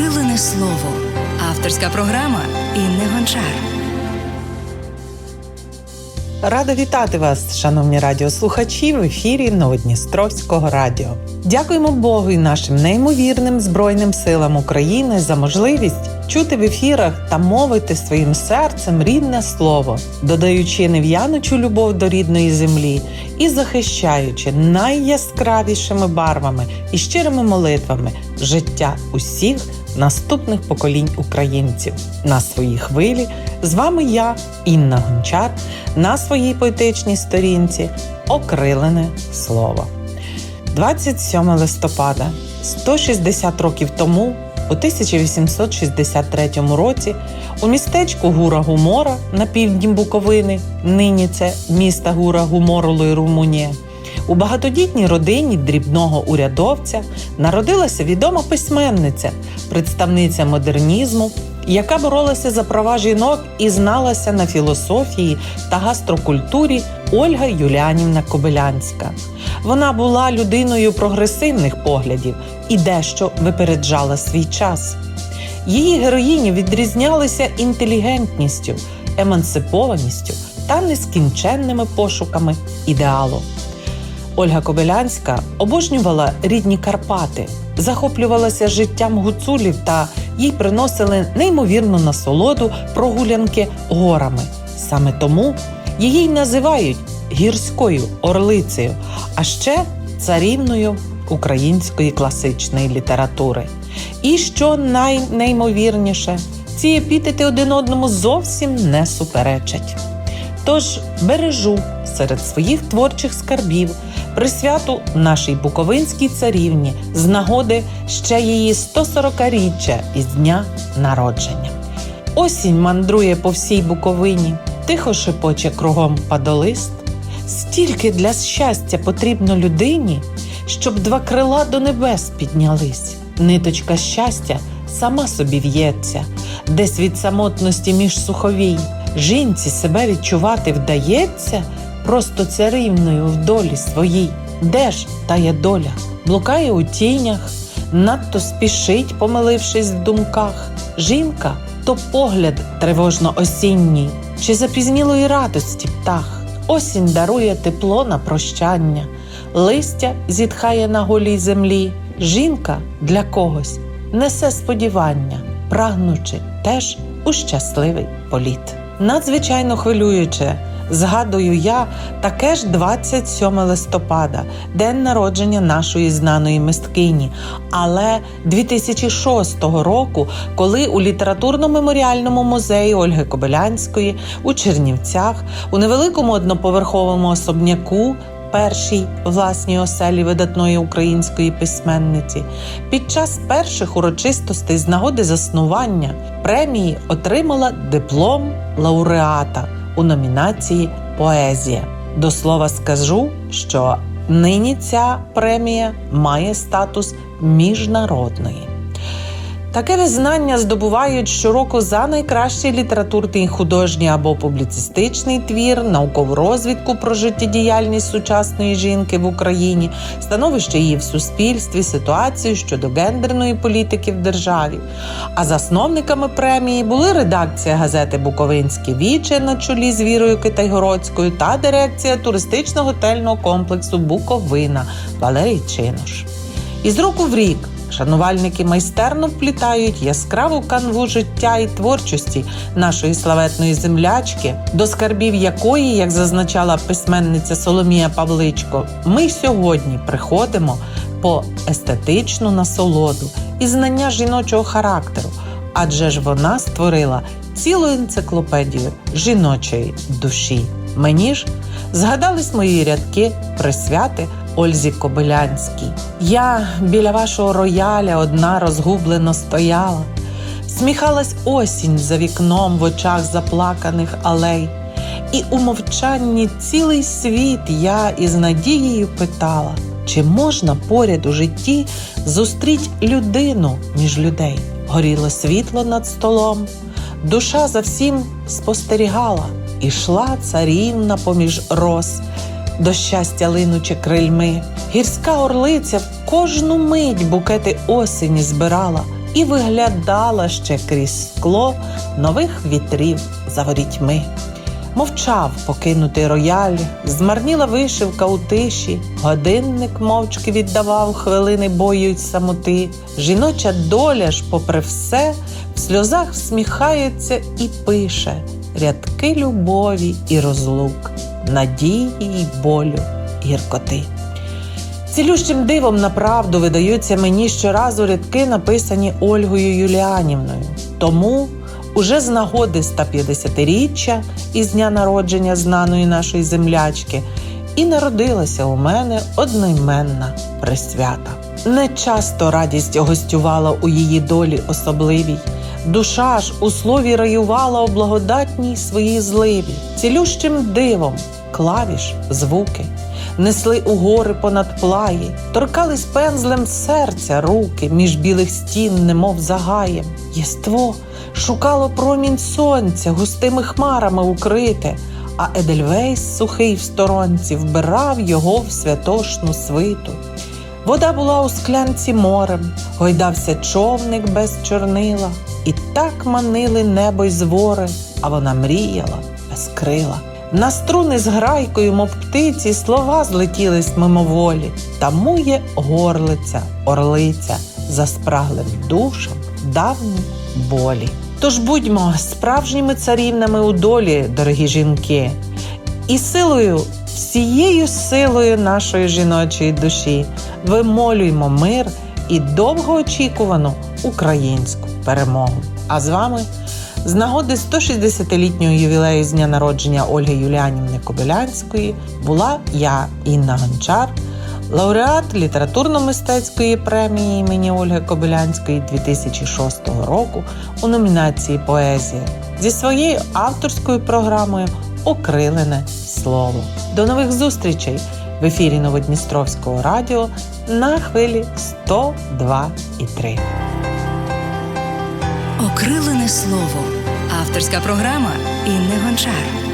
Окрилене слово. Авторська програма Інни Гончар. Рада вітати вас, шановні радіослухачі, в ефірі Новодністровського радіо. Дякуємо Богу і нашим неймовірним Збройним силам України за можливість чути в ефірах та мовити своїм серцем рідне слово, додаючи нев'яночу любов до рідної землі і захищаючи найяскравішими барвами і щирими молитвами життя усіх наступних поколінь українців на своїй хвилі. З вами я, Інна Гончар, на своїй поетичній сторінці Окрилене слово. 27 листопада, 160 років тому, у 1863 році, у містечку Гура Гумора на півдні Буковини, нині це міста Гура Гуморлої Румунія, у багатодітній родині дрібного урядовця народилася відома письменниця, представниця модернізму, яка боролася за права жінок і зналася на філософії та гастрокультурі Ольга Юліанівна Кобилянська. Вона була людиною прогресивних поглядів і дещо випереджала свій час. Її героїні відрізнялися інтелігентністю, емансипованістю та нескінченними пошуками ідеалу. Ольга Кобилянська обожнювала рідні Карпати, захоплювалася життям гуцулів та їй приносили неймовірну насолоду прогулянки горами. Саме тому її й називають гірською орлицею, а ще царівною української класичної літератури. І що найнеймовірніше, ці епітети один одному зовсім не суперечать. Тож бережу серед своїх творчих скарбів присвяту нашій Буковинській царівні з нагоди ще її 140-річчя із дня народження. Осінь мандрує по всій Буковині, тихо шепоче кругом падолист. Стільки для щастя потрібно людині, щоб два крила до небес піднялись. Ниточка щастя сама собі в'ється, десь від самотності між суховій. Жінці себе відчувати вдається просто царівною в долі своїй. Де ж тая доля? Блукає у тінях, надто спішить, помилившись в думках. Жінка то погляд тривожно осінній, чи запізнілої радості птах. Осінь дарує тепло на прощання, листя зітхає на голій землі. Жінка для когось несе сподівання, прагнучи теж у щасливий політ. Надзвичайно хвилююче. Згадую я таке ж 27 листопада, день народження нашої знаної мисткині. Але 2006 року, коли у літературно-меморіальному музеї Ольги Кобилянської у Чернівцях у невеликому одноповерховому особняку. Першій власній оселі видатної української письменниці під час перших урочистостей з нагоди заснування премії отримала диплом лауреата у номінації Поезія. До слова скажу, що нині ця премія має статус міжнародної. Таке визнання здобувають щороку за найкращий літературний художній або публіцистичний твір, наукову розвідку про життєдіяльність сучасної жінки в Україні, становище її в суспільстві, ситуацію щодо гендерної політики в державі. А засновниками премії були редакція газети Буковинське віче на чолі з Вірою Китайгородською та дирекція туристично-готельного комплексу Буковина Валерій Чинош. Із року в рік. Шанувальники майстерно вплітають яскраву канву життя і творчості нашої славетної землячки, до скарбів якої, як зазначала письменниця Соломія Павличко, ми сьогодні приходимо по естетичну насолоду і знання жіночого характеру, адже ж вона створила цілу енциклопедію жіночої душі. Мені ж згадались мої рядки присвяти. Ользі Кобилянській. Я біля вашого рояля одна розгублено стояла, сміхалась осінь за вікном в очах заплаканих алей, і у мовчанні цілий світ я із надією питала, чи можна поряд у житті зустріть людину між людей. Горіло світло над столом, душа за всім спостерігала, ішла царівна поміж роз до щастя линучи крильми. Гірська орлиця кожну мить букети осені збирала, і виглядала ще крізь скло нових вітрів за ворітьми. Мовчав покинутий рояль, змарніла вишивка у тиші, годинник мовчки віддавав хвилини бою й самоти. Жіноча доля ж, попри все, в сльозах всміхається і пише рядки любові і розлук, надії й болю, гіркоти. Цілющим дивом на правду видаються мені щоразу рядки, написані Ольгою Юліанівною. Тому уже з нагоди 150-річчя із дня народження знаної нашої землячки і народилася у мене одноіменна присвята. Не часто радість гостювала у її долі особливій. Душа ж у слові раювала у благодатній своїй зливі, цілющим дивом, клавіш, звуки несли у гори понад плаї, торкались пензлем серця руки між білих стін, немов загаєм. Єство шукало промінь сонця, густими хмарами укрите, а Едельвейс сухий в сторонці вбирав його в святошну свиту. Вода була у склянці морем, гойдався човник без чорнила, і так манили небо й звори, а вона мріяла без крила. На струни з грайкою, мов птиці, слова злетілись мимоволі. Тамує горлиця, орлиця, за спраглим душам давні болі. Тож будьмо справжніми царівнами у долі, дорогі жінки, і силою, всією силою нашої жіночої душі вимолюймо мир і довгоочікувану українську перемогу. А з вами з нагоди 160-літнього ювілею з дня народження Ольги Юліанівни Кобилянської була я, Інна Гончар, лауреат літературно-мистецької премії імені Ольги Кобилянської 2006 року у номінації Поезія зі своєю авторською програмою Окрилене слово. До нових зустрічей в ефірі Новодністровського радіо на хвилі 102,3. Окрилене слово. Авторська програма Інни Гончар.